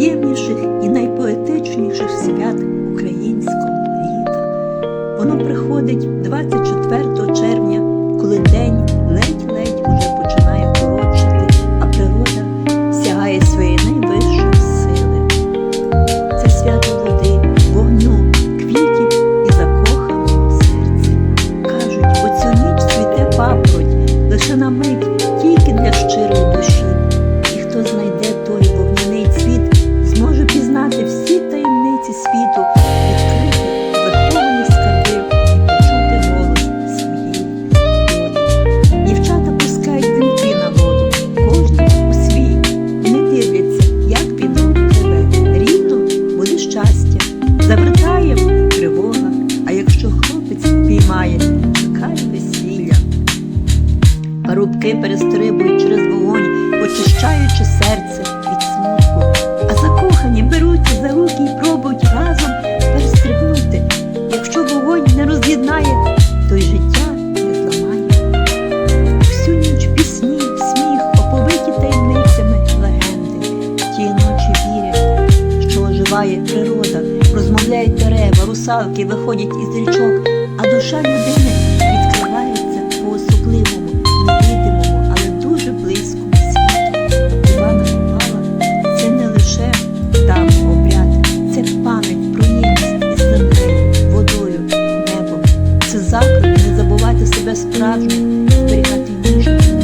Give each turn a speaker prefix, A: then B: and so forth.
A: найприємніших і найпоетичніших свят українського літа. Воно приходить 24 червня, коли день ледь-ледь уже починає коротшати, а природа сягає своєї найвищої сили. Це свято води, вогню, квітів і закоханого серця. Кажуть, у цю ніч цвіте папороть лише на мить, тільки для щирої душі. І хто знайде Рубки перестрибують через вогонь, очищаючи серце від смутку. А закохані беруться за руки і пробують разом перестрибнути. Якщо вогонь не роз'єднає, то й життя не зламає. Всю ніч пісні, сміх, оповиті таємницями легенди. Ті ночі вірять, що оживає природа, розмовляють дерева, русалки виходять із річок, а душа людина. Відчувати себе справжнім, зберігати ніжність.